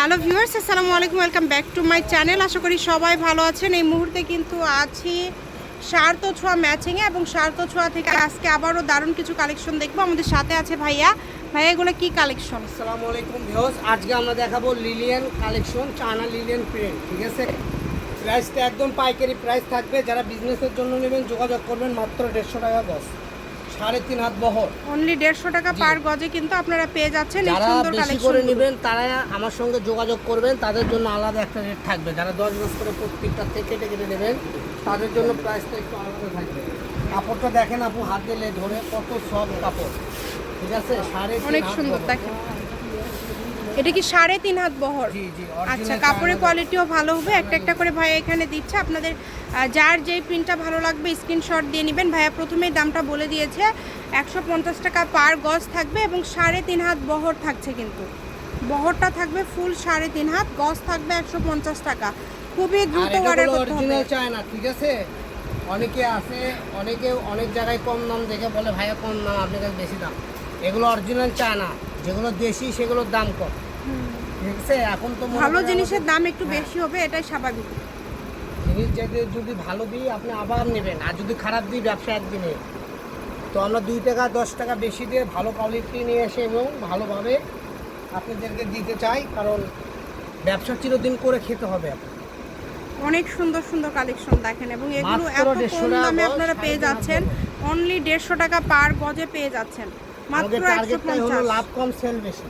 Hello viewers, আসসালামু আলাইকুম, welcome back to my channel. আশা করি সবাই ভালো আছেন। এই মুহূর্তে কিন্তু আছি সার্ত ছোঁয়া ম্যাচিংয়ে এবং সার্ত ছোঁয়া থেকে আজকে আবারও দারুণ কিছু কালেকশন দেখব। আমাদের সাথে আছে ভাইয়া। ভাইয়া, এগুলো কী কালেকশন? আসসালামু আলাইকুম ভিউস আজকে আমরা দেখাবো Lilian collection, China Lilian print, ঠিক আছে? প্রাইসটা একদম পাইকারি প্রাইস থাকবে। যারা বিজনেসের জন্য নেবেন, যোগাযোগ করবেন মাত্র দেড়শো টাকা গজ সাড়ে তিন হাত বহর। অনলি দেড়শো টাকা পার গজে কিন্তু আপনারা পেয়ে যাচ্ছেন যারা সুন্দর বেশি করে নেবেন তারা আমার সঙ্গে যোগাযোগ করবেন তাদের জন্য আলাদা একটা রেট থাকবে। যারা দশ মাস করে প্রত্যেকটা থেকে কেটে কেটে নেবেন তাদের জন্য প্রাইসটা একটু আলাদা থাকবে। কাপড়টা দেখেন আপু হাত দিলে ধরে কত সব কাপড়। ঠিক আছে? সাড়ে অনেক সুন্দর। দেখেন। এটা কি সাড়ে তিন হাত বহর? আচ্ছা কাপড়ের কোয়ালিটিও ভালো হবে। একটা একটা করে ভাইয়া এখানে দিচ্ছে। আপনাদের যার যেই প্রিন্টটা ভালো লাগবে স্ক্রিনশট দিয়ে নেবেন। ভাইয়া প্রথমেই দামটা বলে দিয়েছে একশো পঞ্চাশ টাকা পার গজ থাকবে এবং সাড়ে তিন হাত বহর থাকছে কিন্তু। বহরটা থাকবে ফুল সাড়ে তিন হাত গজ থাকবে একশো পঞ্চাশ টাকা। খুবই দ্রুত অর্ডার করতে হবে। অরিজিনাল চায় না ঠিক আছে? অনেকে আছে অনেকে অনেক জায়গায় কম দাম দেখে বলে ভাইয়া কম দাম আপনার কাছে বেশি দাম। এগুলো অরিজিনাল চায় না। যেগুলো দেশি সেগুলোর দাম কম। ঠিক এখন তো ভালো জিনিসের দাম একটু হ্যাঁ। বেশি হবে এটাই স্বাভাবিক। জিনিস যদি যদি ভালো দিই আপনি আবার নেবেন। আর যদি খারাপ দিই ব্যবসা একদিনে। তো আমরা দুই টাকা দশ টাকা বেশি দিয়ে ভালো কোয়ালিটি নিয়ে এসে এবং ভালোভাবে আপনাদেরকে দিতে চাই কারণ ব্যবসা চিরদিন করে খেতে হবে অনেক সুন্দর সুন্দর কালেকশন দেখেন এবং এগুলো এত কম দামে আপনারা পেয়ে যাচ্ছেন। অনলি দেড়শো টাকা পার গজে পেয়ে যাচ্ছেন। মাত্র একশো লাভ কম সেল বেশি।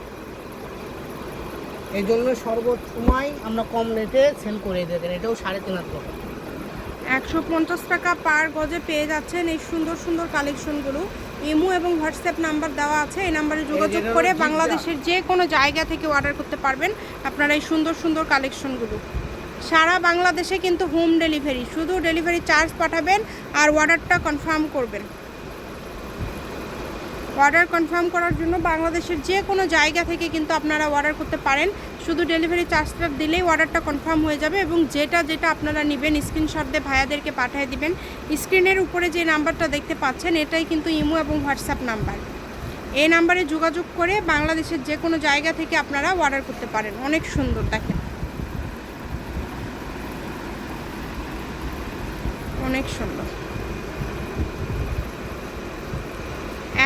এই জন্য সর্বসময় আমরা কম রেটে সেল করে দিয়ে দেন এটাও সাড়ে তিন হাজার টাকা একশো পঞ্চাশ টাকা পার গজে পেয়ে যাচ্ছেন এই সুন্দর সুন্দর কালেকশনগুলো। ইমো এবং হোয়াটসঅ্যাপ নাম্বার দেওয়া আছে এই নাম্বারে যোগাযোগ করে বাংলাদেশের যে কোনো জায়গা থেকে অর্ডার করতে পারবেন আপনারা এই সুন্দর সুন্দর কালেকশনগুলো। সারা বাংলাদেশে কিন্তু হোম ডেলিভারি শুধু ডেলিভারি চার্জ পাঠাবেন আর অর্ডারটা কনফার্ম করবেন। অর্ডার কনফার্ম করার জন্য বাংলাদেশের যে কোনো জায়গা থেকে কিন্তু আপনারা অর্ডার করতে পারেন। শুধু ডেলিভারি চার্জটা দিলেই অর্ডারটা কনফার্ম হয়ে যাবে এবং যেটা যেটা আপনারা নেবেন, স্ক্রিনশট দিয়ে ভাইয়াদেরকে পাঠিয়ে দিবেন। স্ক্রিনের উপরে যে নাম্বারটা দেখতে পাচ্ছেন, এটাই কিন্তু ইমো এবং হোয়াটসঅ্যাপ নাম্বার। এই নাম্বারে যোগাযোগ করে বাংলাদেশের যে কোনো জায়গা থেকে আপনারা অর্ডার করতে পারেন। অনেক সুন্দর, দেখেন। অনেক সুন্দর।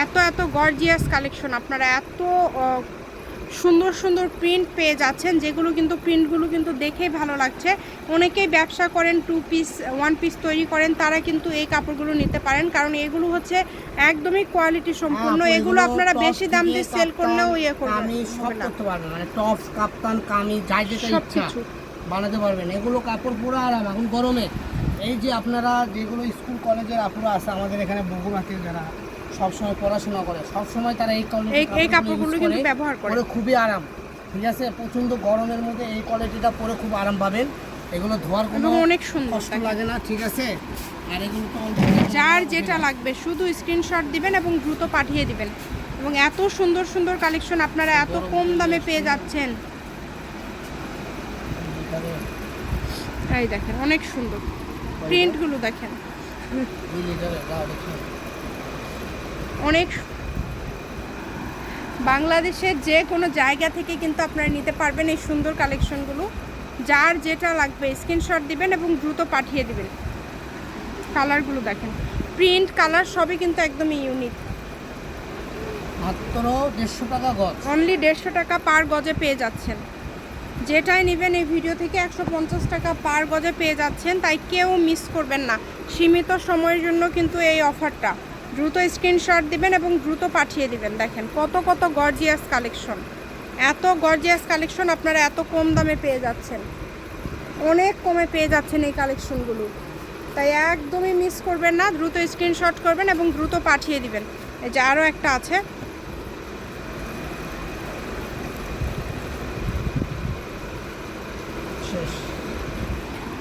এত এত গর্জিয়াস কালেকশন আপনারা এত সুন্দর সুন্দর প্রিন্ট পেয়ে যাচ্ছেন যেগুলো কিন্তু প্রিন্টগুলো কিন্তু দেখেই ভালো লাগছে। অনেকেই ব্যবসা করেন টু পিস ওয়ান পিস তৈরি করেন তারা কিন্তু এই কাপড়গুলো নিতে পারেন কারণ এগুলো হচ্ছে একদমই কোয়ালিটি সম্পূর্ণ হ্যাঁ, এগুলো আপনারা বেশি দাম দিয়ে সেল করলেও ইয়ে করবেন। আমি সব করতে পারবেন। মানে টপস কাপ্তান কামি যাই যেটা ইচ্ছা বানাতে পারবেন। এগুলো কাপড় পুরো আরাম। এখন গরমে এই যে আপনারা যেগুলো স্কুল কলেজের আপুরা আছে আমাদের এখানে বগুড়াতে যারা সবসময় পড়াশোনা করে। সবসময় তারা এই কোয়ালিটি এই- এই কাপড়গুলো কিন্তু ব্যবহার করে। খুবই আরাম। ঠিক আছে? প্রচণ্ড গরমের মধ্যে এই কোয়ালিটিটা পরে খুব আরাম পাবেন। এগুলো ধোয়ার কোনো অনেক সুন্দর লাগে না ঠিক আছে? আর এগুলো তো যার যেটা লাগবে শুধু স্ক্রিনশট দিবেন এবং দ্রুত পাঠিয়ে দিবেন। এবং এত সুন্দর সুন্দর কালেকশন আপনারা এত কম দামে পেয়ে যাচ্ছেন। এই দেখেন অনেক সুন্দর। প্রিন্টগুলো দেখেন। অনেক বাংলাদেশের যে কোনো জায়গা থেকে কিন্তু আপনারা নিতে পারবেন এই সুন্দর কালেকশনগুলো। যার যেটা লাগবে স্ক্রিনশট দিবেন এবং দ্রুত পাঠিয়ে দিবেন। কালারগুলো দেখেন। প্রিন্ট কালার সবই কিন্তু একদমই ইউনিক মাত্র দেড়শো টাকা গজ। অনলি দেড়শো টাকা পার গজে পেয়ে যাচ্ছেন। যেটাই নেবেন এই ভিডিও থেকে একশো পঞ্চাশ টাকা পার গজে পেয়ে যাচ্ছেন। তাই কেউ মিস করবেন না। সীমিত সময়ের জন্য কিন্তু এই অফারটা দ্রুত স্ক্রিনশট দিবেন এবং দ্রুত পাঠিয়ে দিবেন। দেখেন কত কত গর্জিয়াস কালেকশন এত গর্জিয়াস কালেকশন আপনারা এত কম দামে পেয়ে যাচ্ছেন। অনেক কমে পেয়ে যাচ্ছেন এই কালেকশনগুলো তাই একদমই মিস করবেন না। দ্রুত স্ক্রিনশট করবেন এবং দ্রুত পাঠিয়ে দিবেন। এই যে আরও একটা আছে।